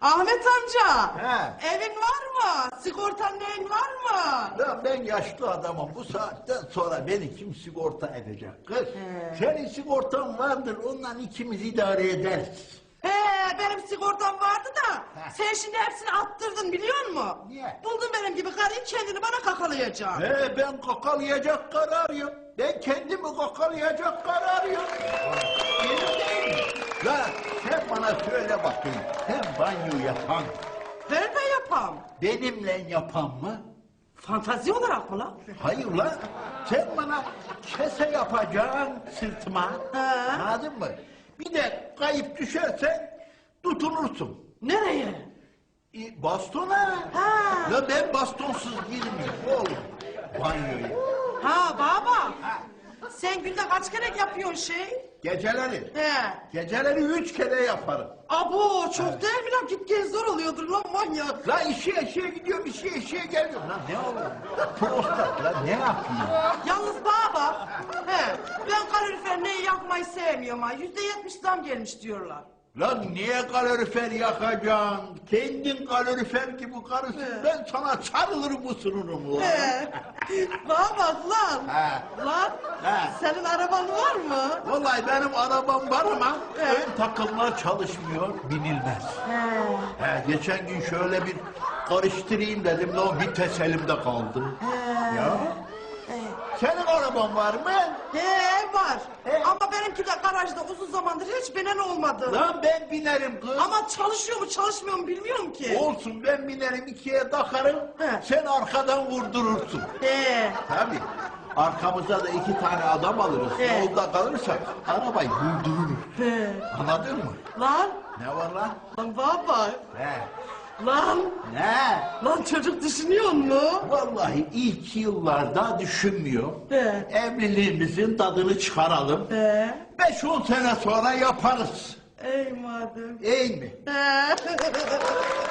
Ahmet amca. He. Evin var mı? Sigortan neyin var mı? Ya ben yaşlı adamım. Bu saatten sonra beni kim sigorta edecek kız? He. Senin sigortan vardır. Ondan ikimiz idare ederiz. He benim sigortam vardı da He. sen şimdi hepsini attırdın biliyor musun? Niye? Buldun benim gibi karıyı kendini bana kakalayacaksın. He ben kakalayacak karar yok. Ben kendimi kakalayacak karar yok. Benim değil mi? Bana söyle bakayım. Sen banyo yapan Ben de yapam. benimle yapan mı? Fantazi olarak mı lan? Hayır lan. Sen bana kese yapacaksın sırtıma. Anladın mı? Bir de kayıp düşersen tutunursun. Nereye? E, bastona. Ha. Ya ben bastonsuz girmiyorum oğlum. Banyoyu. Ha baba. Ha. Sen günde kaç kere yapıyorsun şey? Geceleri. He. Geceleri üç kere yaparım. Abo çok değil mi lan? Git gez zor oluyordur lan manyak. La işe işe gidiyorum, işe işe geliyorum. Lan ne olur? Prostat lan ne yapayım? Yalnız baba. He. Ben kalorifer neyi yakmayı sevmiyorum ha. Yüzde yetmiş zam gelmiş diyorlar. Lan niye kalorifer yakacaksın? Kendin kalorifer gibi karısın. Ben sana sarılırım ısırırım lan. He. Bana bak lan. He. Lan. He. Senin araban var mı? Vallahi benim arabam var ama ön takımlar çalışmıyor, binilmez. He. He, geçen gün şöyle bir karıştırayım dedim de o vites elimde kaldı. Ya. Senin araban var mı? He var. He. Ama benimki de garajda uzun zamandır hiç binen olmadı. Lan ben binerim kız. Ama çalışıyor mu çalışmıyor mu bilmiyorum ki. Olsun ben binerim ikiye takarım. He. Sen arkadan vurdurursun. He. Tabii. Arkamıza da iki tane adam alırız. He. Yolda kalırsak arabayı vurdururuz. He. Anladın mı? Lan. Ne var lan? Lan baba. He. Lan. Ne? Lan çocuk düşünüyor mu? Vallahi ilk yıllarda düşünmüyor. He. Evliliğimizin tadını çıkaralım. He. Beş on sene sonra yaparız. Ey madem. İyi mi? He.